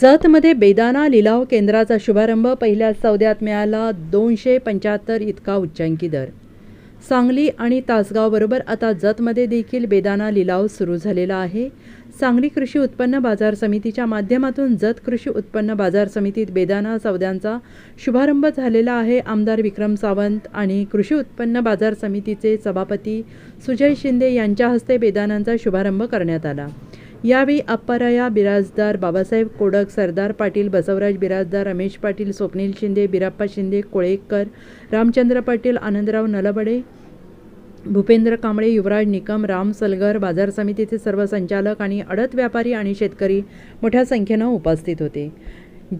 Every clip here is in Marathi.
जतमध्ये बेदाना लिलाव केंद्राचा शुभारंभ पहिल्या सौद्यात मिळाला. दोनशे पंच्याहत्तर इतका उच्चांकी दर. सांगली आणि तासगावबरोबर आता जतमध्ये देखील बेदाना लिलाव सुरू झालेला आहे. सांगली कृषी उत्पन्न बाजार समितीच्या माध्यमातून जत कृषी उत्पन्न बाजार समितीत बेदाना सौद्यांचा शुभारंभ झालेला आहे. आमदार विक्रम सावंत आणि कृषी उत्पन्न बाजार समितीचे सभापती सुजय शिंदे यांच्या हस्ते बेदानांचा शुभारंभ करण्यात आला. यावेळी अप्पाराया बिराजदार बाबासाहेब कोडक सरदार पाटील बसवराज बिराजदार रमेश पाटील स्वप्नील शिंदे बिराप्पा शिंदे कोळेकर रामचंद्र पाटील आनंदराव नलबडे भूपेंद्र कांबळे युवराज निकम राम सलगर बाजार समितीचे सर्व संचालक आणि अडत व्यापारी आणि शेतकरी मोठ्या संख्येनं उपस्थित होते.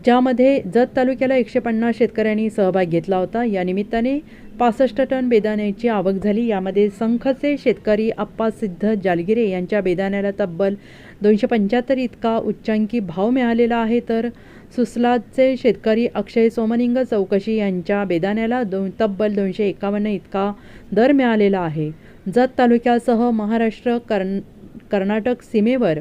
ज्यामध्ये जत तालुक्याला एकशे पन्नास शेतकऱ्यांनी सहभाग घेतला होता. या निमित्ताने पासष्ट टन बेदाण्याची आवक झाली. यामध्ये संखचे शेतकरी आप्पा सिद्ध जालगिरे यांच्या बेदाण्याला तब्बल दोनशे पंच्याहत्तर इतका उच्चांकी भाव मिळालेला आहे. तर सुसलादचे शेतकरी अक्षय सोमनिंग चौकशी यांच्या बेदाण्याला दो तब्बल दोनशे एकावन्न इतका दर मिळालेला आहे. जत तालुक्यासह महाराष्ट्र कर्न कर्नाटक सीमेवर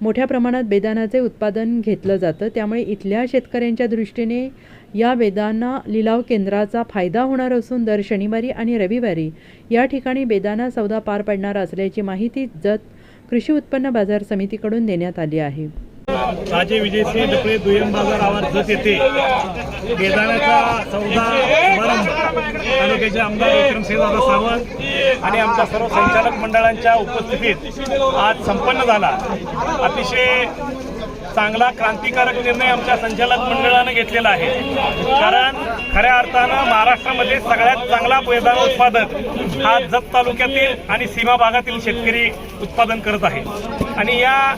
मोठ्या प्रमाणात बेदानाचे उत्पादन घेतलं जातं. त्यामुळे इथल्या शेतकऱ्यांच्या दृष्टीने या बेदाना लिलाव केंद्राचा फायदा होणार असून दर शनिवारी आणि रविवारी या ठिकाणी बेदाना सौदा पार पडणार असल्याची माहिती जत कृषी उत्पन्न बाजार समितीकडून देण्यात आली आहे. राजे विजयसिंह डपळे दुय्यम बाजार आवाज जत येथे. बेदाण्याचा सौदा तालुक्याचे आमदार विक्रमसिंहदादा सावंत आणि आमच्या सर्व संचालक मंडळांच्या उपस्थितीत आज संपन्न झाला. अतिशय चांगला क्रांतिकारक निर्णय आमच्या संचालक मंडळानं घेतलेला आहे. कारण खऱ्या अर्थानं महाराष्ट्रामध्ये सगळ्यात चांगला बेदाणा उत्पादन हा जत तालुक्यातील आणि सीमा भागातील शेतकरी उत्पादन करत आहे. आणि या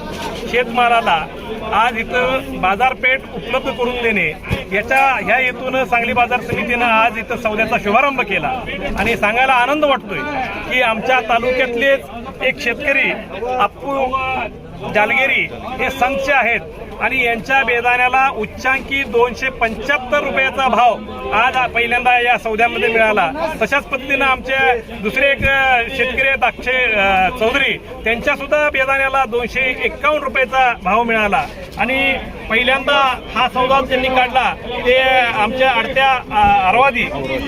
शेतमालाला आज इथं बाजारपेठ उपलब्ध करून देणे याच्या ह्या हेतून सांगली बाजार समितीनं आज इथं सौद्याचा शुभारंभ केला. आणि सांगायला आनंद वाटतोय की आमच्या तालुक्यातलेच एक शेतकरी अप्पू जालगिरी हे संच आहेत. आणि यांच्या बेदाण्याला उच्चांकी दोनशे पंच्याहत्तर रुपयाचा भाव आज पहिल्यांदा या सौद्यामध्ये मिळाला. तशाच पद्धतीनं आमचे दुसरे एक शेतकरी आहेत अक्षय चौधरी. त्यांच्या सुद्धा बेदाण्याला दोनशे एक्कावन्न रुपयाचा भाव मिळाला. आणि पहिल्यांदा हा सौदा त्यांनी काढला ते आमच्या अडत्या अरवादी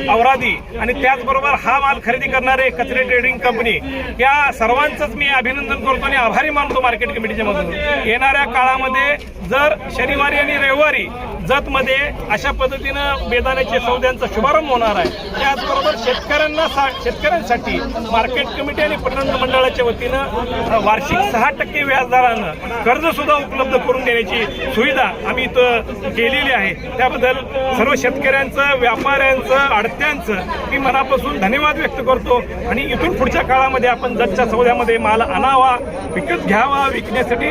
औरादी आणि त्याचबरोबर हा माल खरेदी करणारे कचरे ट्रेडिंग कंपनी या सर्वांचंच मी अभिनंदन करतो आणि आभारी मानतो मार्केट कमिटीच्या मधून येणाऱ्या काळामध्ये जर शनिवारी आणि रविवारी जतमध्ये अशा पद्धतीनं बेदाण्याचे सौद्यांचा शुभारंभ होणार आहे त्याचबरोबर शेतकऱ्यांना सा- शेतकऱ्यांसाठी मार्केट कमिटी आणि पणन मंडळाच्या वतीनं वार्षिक सहा टक्के व्याजदरानं कर्ज सुद्धा उपलब्ध करून देण्याची सुविधा आम्ही इथं केलेली आहे. त्याबद्दल सर्व शेतकऱ्यांचं व्यापाऱ्यांचं अडत्यांचं मी मनापासून धन्यवाद व्यक्त करतो. आणि इथून पुढच्या काळामध्ये आपण जतच्या सौद्यामध्ये माल आणावा विकत घ्यावा विकण्यासाठी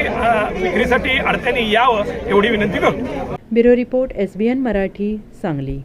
विक्रीसाठी अडत्यांनी यावं एवढी विनंती करतो. Bureau report S B N Marathi Sangli.